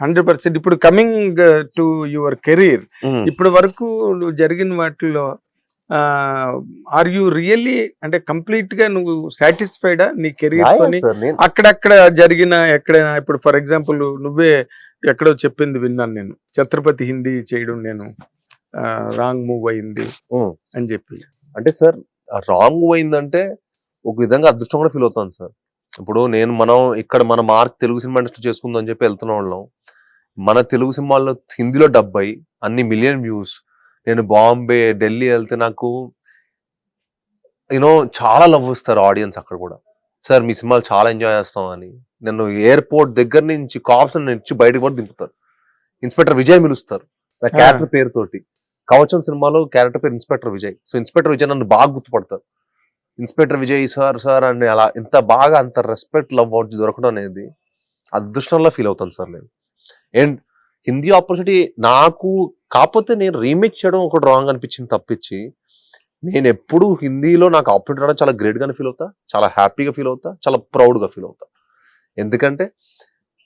Hundred percent. ఇప్పుడు coming to your career. ఇప్పటి వరకు నువ్వు జరిగిన వాటిల్లో ఆర్ యు రియల్లీ అంటే కంప్లీట్గా నువ్వు సాటిస్ఫైడా నీ కెరీర్ తోని? అక్కడక్కడ జరిగిన ఎక్కడైనా ఇప్పుడు ఫర్ ఎగ్జాంపుల్ నువ్వే ఎక్కడో చెప్పింది విన్నాను నేను. ఛత్రపతి హిందీ చేయడం నేను రాంగ్ మూవ్ అయింది. అని చెప్పి. అంటే సార్ రాంగ్ అయిందంటే ఒక విధంగా అదృష్టం కూడా ఫీల్ అవుతాను సార్. ఇప్పుడు నేను మనం ఇక్కడ మన మార్క్ తెలుగు సినిమా ఇండస్ట్రీ చేసుకుందాం అని చెప్పి వెళ్తున్న వాళ్ళం. మన తెలుగు సినిమాల్లో హిందీలో డెబ్బై అన్ని మిలియన్ వ్యూస్ నేను బాంబే ఢిల్లీ వెళ్తే నాకు యూనో చాలా లవ్ ఇస్తారు ఆడియన్స్ అక్కడ కూడా. సార్ మీ సినిమాలు చాలా ఎంజాయ్ చేస్తాం అని. నన్ను ఎయిర్పోర్ట్ దగ్గర నుంచి కాప్స్ ఇచ్చి బయటకు కూడా దింపుతారు. ఇన్స్పెక్టర్ విజయ్ పిలుస్తారు నా. క్యారెక్టర్ పేరుతోటి. కవచం సినిమాలో క్యారెక్టర్ పేరు inspector Vijay. So inspector Vijay నన్ను బాగా గుర్తుపడతారు. ఇన్స్పెక్టర్ విజయ్ సార్ సార్ అని అలా ఇంత బాగా అంత రెస్పెక్ట్ లవ్ దొరకడం అనేది అదృష్టంలో ఫీల్ అవుతాను సార్ నేను. అండ్ హిందీ ఆపర్చునిటీ నాకు కాకపోతే నేను రీమేక్ చేయడం ఒకటి రాంగ్ అనిపించింది తప్పించి నేను ఎప్పుడు హిందీలో నాకు ఆపర్చునిటీ రావడం చాలా గ్రేట్ గానే ఫీల్ అవుతా చాలా హ్యాపీగా ఫీల్ అవుతా చాలా ప్రౌడ్గా ఫీల్ అవుతా. ఎందుకంటే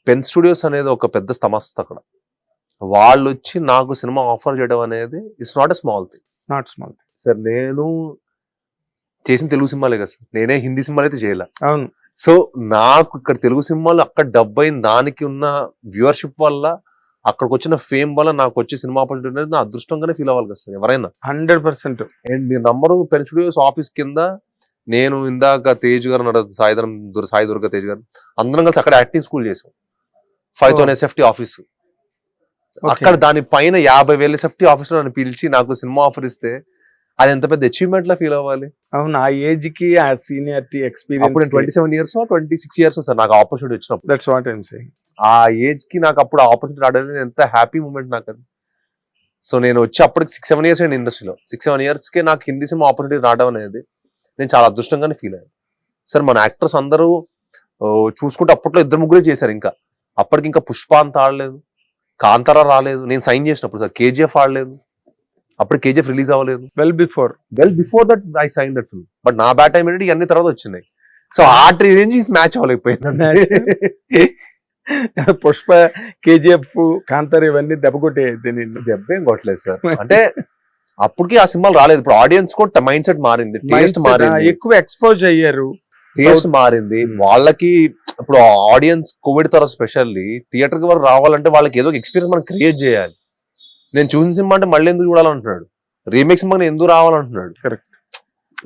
పెన్ స్టూడియోస్ అనేది ఒక పెద్ద సంస్థ అక్కడ. వాళ్ళు వచ్చి నాకు సినిమా ఆఫర్ చేయడం అనేది it's not a small thing not small sir నేను చేసిన తెలుగు సినిమాలే కదా సార్. నేనే హిందీ సినిమాలు అయితే చేయలే. అవును. సో నాకు ఇక్కడ తెలుగు సినిమాలు అక్కడ డబ్ అయిన దానికి ఉన్న వ్యూవర్షిప్ వల్ల అక్కడికి వచ్చిన ఫేమ్ వల్ల నాకు వచ్చే సినిమా ఆపర్చునిటీ అనేది నా అదృష్టంగానే ఫీల్ అవ్వాలి కదా సార్ ఎవరైనా. Hundred percent. అండ్ మీ నంబరు పెన్ స్టూడియోస్ ఆఫీస్ కింద నేను ఇందాక తేజ్ గారు ఉన్నాడు, సాయిధరం సాయి దుర్గ తేజ్ గారు. అందరం కలిసి అక్కడ యాక్టింగ్ స్కూల్ చేసాం. ఫైవ్ థౌసండ్ ఎస్ఎఫ్టీ ఆఫీస్ అక్కడ దాని పైన యాభై వేల ఎస్ఎఫ్టీ ఆఫీస్లో నన్ను పిలిచి నాకు సినిమా ఆఫర్ ఇస్తే అది ఎంత పెద్ద అచీవ్మెంట్ లా ఫీల్ అవ్వాలి? అవును ఆ ఏజ్కి ఆ seniority experience twenty seven years twenty six years sir నాకు ఆపర్చునిటీ వచ్చినప్పుడు. దట్స్ వాట్ ఐమ్ సేయింగ్ ఆ ఏజ్కి నాకు అప్పుడు ఆపర్చునిటీ రావడం ఎంత హ్యాపీ మూమెంట్ నాకు అది. సో నేను వచ్చి అప్పటికి సిక్స్ సెవెన్ ఇయర్స్ అండి ఇండస్ట్రీలో సిక్స్ సెవెన్ ఇయర్స్కి నాకు హిందీ సినిమా ఆపర్చునిటీ రావడం అనేది నేను చాలా అదృష్టంగానే ఫీల్ అయ్యాను. సార్ మన యాక్టర్స్ అందరూ చూసుకుంటే అప్పట్లో ఇద్దరు ముగ్గురే చేశారు ఇంకా. అప్పటికి ఇంకా పుష్ప అంత ఆడలేదు. కాంతారా రాలేదు. నేను సైన్ చేసినప్పుడు సార్ కేజీఎఫ్ ఆడలేదు. అప్పుడు కేజీఎఫ్ రిలీజ్ అవ్వలేదు. Well before well before that I sign that film but నా బ్యాట్ టైం ఏంటంటే ఇవన్నీ తర్వాత వచ్చినాయి. సో ఆ రేంజ్ మ్యాచ్ అవ్వలేకపోయింది పుష్ప కేజీఎఫ్ కాంతార్ ఇవన్నీ దెబ్బకొట్టే నిన్ను దెబ్బేం కొట్టలేదు సార్. అంటే అప్పటికి ఆ సినిమాలు రాలేదు. ఇప్పుడు ఆడియన్స్ కూడా మైండ్ సెట్ మారింది. టేస్ట్ మారింది. ఎక్కువ ఎక్స్పోజ్ అయ్యారు. టేస్ట్ మారింది. Hmm. వాళ్ళకి ఇప్పుడు ఆడియన్స్ కోవిడ్ తర్వాత స్పెషల్లీ థియేటర్కి వరకు రావాలంటే వాళ్ళకి ఏదో ఎక్స్పీరియన్స్ మనం క్రియేట్ చేయాలి. నేను చూసిన సినిమా అంటే మళ్ళీ ఎందుకు చూడాలంటున్నాడు? రీమేక్ సినిమా ఎందుకు రావాలంటున్నాడు? Correct.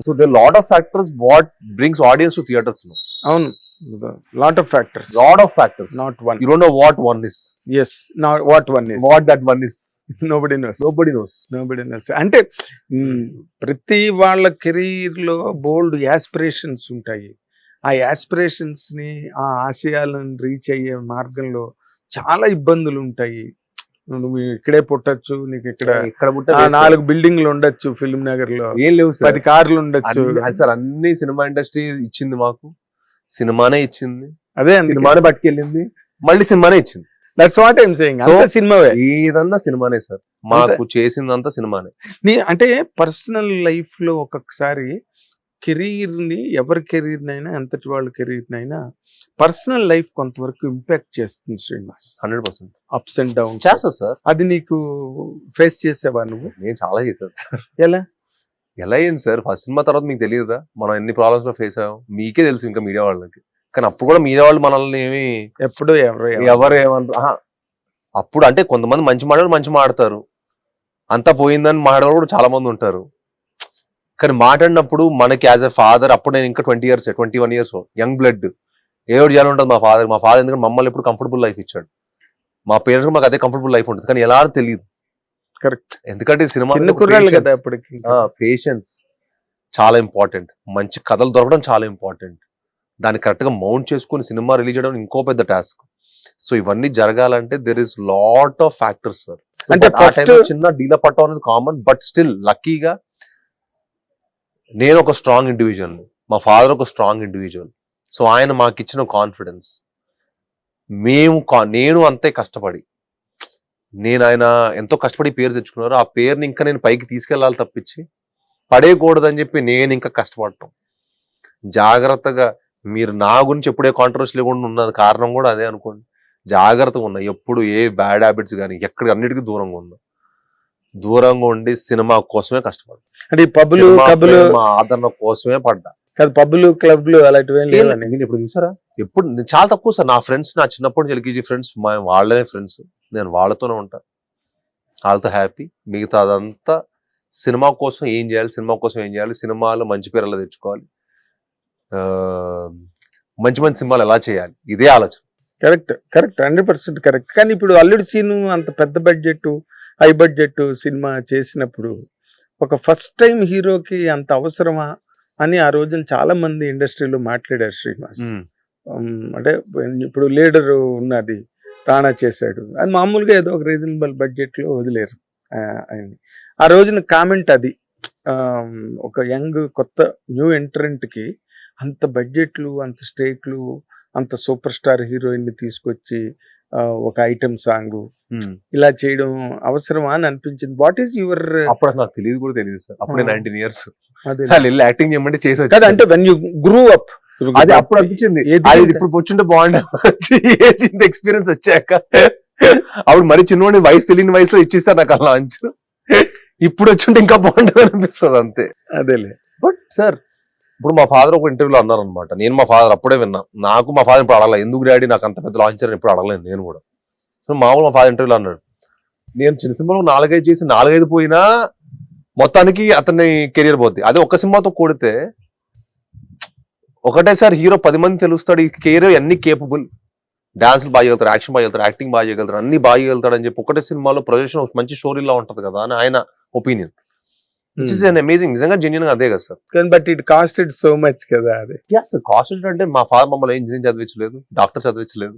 So they lot of factors what brings audience to theatres అవును. Lot of factors lot of factors not one you don't know what one is is what one is what that one is nobody knows nobody knows nobody knows అంటే ప్రతి వాళ్ళ కెరీర్లో బోల్డ్ aspirations ఉంటాయి. ఆ యాస్పిరేషన్స్ని ఆ ఆశయాలను reach అయ్యే మార్గంలో చాలా ఇబ్బందులు ఉంటాయి. నువ్వు ఇక్కడే పుట్టచ్చు నీకు ఇక్కడ ఇక్కడ నాలుగు బిల్డింగ్లు ఉండొచ్చు ఫిల్మ్ నగర్లో ఏం లేవు సార్. పది కార్లు ఉండొచ్చు. సార్ అన్ని సినిమా ఇండస్ట్రీ ఇచ్చింది మాకు. సినిమానే ఇచ్చింది. అదే సినిమానే పట్టుకెళ్ళింది. మళ్ళీ సినిమానే ఇచ్చింది. That's what I'm saying So- అంత సినిమావే. ఏదన్నా సినిమానే సార్. మాకు చేసిందంతా సినిమానే. నీ అంటే పర్సనల్ లైఫ్లో ఒక్కొక్కసారి కెరీర్ని ఎవరి కెరీర్ నైనా ఎంతటి వాళ్ళ కెరీర్ నైనా పర్సనల్ లైఫ్ కొంతవరకు ఇంపాక్ట్ చేస్తుంది Srinivas. Hundred percent. Ups and down చేస్తా సార్. అది నీకు ఫేస్ చేసావా నువ్వు? నేను చాలా చేశాను సార్. ఎలా? ఎలా అయింది సార్? ఫస్ట్ సినిమా తర్వాత మీకు తెలియదా? మనం ఎన్ని ప్రాబ్లమ్స్లో ఫేస్ అయ్యాం? మీకే తెలుసు ఇంకా మీడియా వాళ్ళకి. కానీ అప్పుడు కూడా మీడియా వాళ్ళు మనల్ని ఏమి ఎప్పుడు ఎవరు ఎవరు ఏమన్నారు ఆహా. అప్పుడు అంటే కొంతమంది మంచి మాట్లాడు మంచి మాడతారు అంతా పోయిందని మాట్లాడే కూడా చాలా మంది ఉంటారు. కానీ మాట్లాడినప్పుడు మనకి యాజ్ ఎ ఫాదర్ అప్పుడు నేను ఇంకా twenty years twenty one years young blood ఏదో చేయాలి ఉంటుంది మా ఫాదర్ మా ఫాదర్ ఎందుకంటే మమ్మల్ని ఎప్పుడు కంఫర్టబుల్ లైఫ్ ఇచ్చాడు. మా పేరెంట్స్ మాకు అదే కంఫర్టబుల్ లైఫ్ ఉంటుంది. కానీ ఎలా తెలియదు. కరెక్ట్ ఎందుకంటే సినిమా కదా పేషెన్స్ చాలా ఇంపార్టెంట్ మంచి కథలు దొరకడం చాలా ఇంపార్టెంట్ దాన్ని కరెక్ట్గా మౌంట్ చేసుకుని సినిమా రిలీజ్ చేయడం ఇంకో పెద్ద టాస్క్ సో ఇవన్నీ జరగాలంటే there is lot of factors sir అంటే చిన్న డీల పట్టడం అనేది కామన్ బట్ స్టిల్ లక్కీగా నేను ఒక స్ట్రాంగ్ ఇండివిజువల్ మా ఫాదర్ ఒక స్ట్రాంగ్ ఇండివిజువల్ సో ఆయన మాకు ఇచ్చిన కాన్ఫిడెన్స్ మేము కా- నేను అంతే కష్టపడి. నేను ఆయన ఎంతో కష్టపడి పేరు తెచ్చుకున్నారు ఆ పేరుని ఇంకా నేను పైకి తీసుకెళ్ళాలి తప్పించి పడేయకూడదని చెప్పి నేను ఇంకా కష్టపడటం. జాగ్రత్తగా మీరు నా గురించి ఎప్పుడే కాంట్రవర్సీ లేకుండా ఉన్నది కారణం కూడా అదే అనుకోండి. జాగ్రత్తగా ఉన్నా ఎప్పుడు ఏ బ్యాడ్ హ్యాబిట్స్ కానీ ఎక్కడ అన్నిటికీ దూరంగా ఉన్నా దూరంగా ఉండి సినిమా కోసమే కష్టపడ్డా అంటే పబ్బులు సినిమా కబ్బులు ఆదరణ కోసమే పడ్డా. కాదు పబ్బులు క్లబ్లు అలాంటివి ఇప్పుడు చూసారా? ఎప్పుడు నేను చాలా తక్కువ సార్. నా ఫ్రెండ్స్ నా చిన్నప్పటి నుంచి ఎల్కేజీ ఫ్రెండ్స్ వాళ్ళనే ఫ్రెండ్స్. నేను వాళ్ళతోనే ఉంటా. వాళ్ళతో హ్యాపీ. మిగతా అదంతా సినిమా కోసం ఏం చేయాలి సినిమా కోసం ఏం చేయాలి సినిమాలు మంచి పేరు ఎలా తెచ్చుకోవాలి ఆ, మంచి మంచి సినిమాలు ఎలా చేయాలి ఇదే ఆలోచన. Correct correct hundred percent correct. కానీ ఇప్పుడు అల్లుడి సీను అంత పెద్ద బడ్జెట్ హై బడ్జెట్ సినిమా చేసినప్పుడు ఒక ఫస్ట్ టైం హీరోకి అంత అవసరమా అని ఆ రోజున చాలా మంది ఇండస్ట్రీలో మాట్లాడారు శ్రీనివాస్. అంటే ఇప్పుడు లీడర్ ఉన్నది రాణా చేశాడు. అది మామూలుగా ఏదో ఒక రీజనబుల్ బడ్జెట్లో వదిలేరు ఆ, రోజున కామెంట్ అది ఒక యంగ్ కొత్త న్యూ ఎంట్రెంట్కి అంత బడ్జెట్లు అంత స్టేట్లు అంత సూపర్ స్టార్ హీరోయిన్ని తీసుకొచ్చి ఒక ఐటమ్ సాంగ్. ఇలా చేయడం అవసరమా అని అనిపించింది. వాట్ ఈస్ యువర్ అప్పుడు నాకు తెలియదు కూడా తెలియదు సార్. అప్పుడే. నైన్టీన్ ఇయర్స్ వాళ్ళు యాక్టింగ్ చేయమంటే చేసి కదా. అంటే వెన్ యూ గ్రూ అప్ అది అప్పుడు అనిపించింది. అది ఇప్పుడు బాగుండే. ఇంత ఎక్స్పీరియన్స్ వచ్చాక. అప్పుడు మరి చిన్నవాడి వయసు తెలియని వయసులో ఇచ్చేస్తారు నాకు అలా లాంచ్ ఇప్పుడు వచ్చుంటే ఇంకా బాగుండదు అనిపిస్తుంది అంతే. అదేలే. బట్ సార్ ఇప్పుడు మా ఫాదర్ ఒక ఇంటర్వ్యూలో అన్నారనమాట నేను మా ఫాదర్ అప్పుడే విన్నా. నాకు మా ఫాదర్ ఇప్పుడు అడగలేదు ఎందుకు డాడీ? నాకు అంత పెద్ద లాంచర్ ఇప్పుడు అడగలేదు. నేను కూడా. సో మామూలు మా ఫాదర్ ఇంటర్వ్యూలో అన్నాడు. నేను చిన్న సినిమాలో నాలుగైదు చేసి నాలుగైదు పోయినా మొత్తానికి అతని కెరియర్ పోద్ది. అదే ఒక్క సినిమాతో కొడితే ఒకటేసారి హీరో పది మంది తెలుస్తాడు. ఈ కెరీర్ అన్ని కేపబుల్ డాన్సులు బాగా చేయగలుగుతారు యాక్షన్ బాగా చేయగలుగుతారు యాక్టింగ్ బాగా చేయగలుగుతారు అన్ని బాగా చేయగలుగుతాడు అని చెప్పి ఒకటే సినిమాలో ప్రొజెక్షన్ ఒక మంచి స్టోరీలా ఉంటుంది కదా అని ఆయన opinion. Which is an amazing నిజంగా జెన్యున్ అదే కదా సార్. కానీ but it costed so much కదా అది. ఎస్ కాస్ట్ అంటే మా ఫాదర్ మమ్మల్ని ఇంజనీరింగ్ చదివించలేదు డాక్టర్ చదివించలేదు.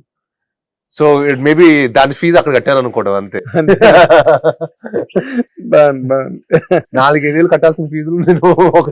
సో ఇట్ మేబీ దాని ఫీజు అక్కడ కట్టాను అనుకోవడం అంతే. బాగుంది బాగుంది. నాలుగైదు వేలు కట్టాల్సిన ఫీజులు నేను ఒక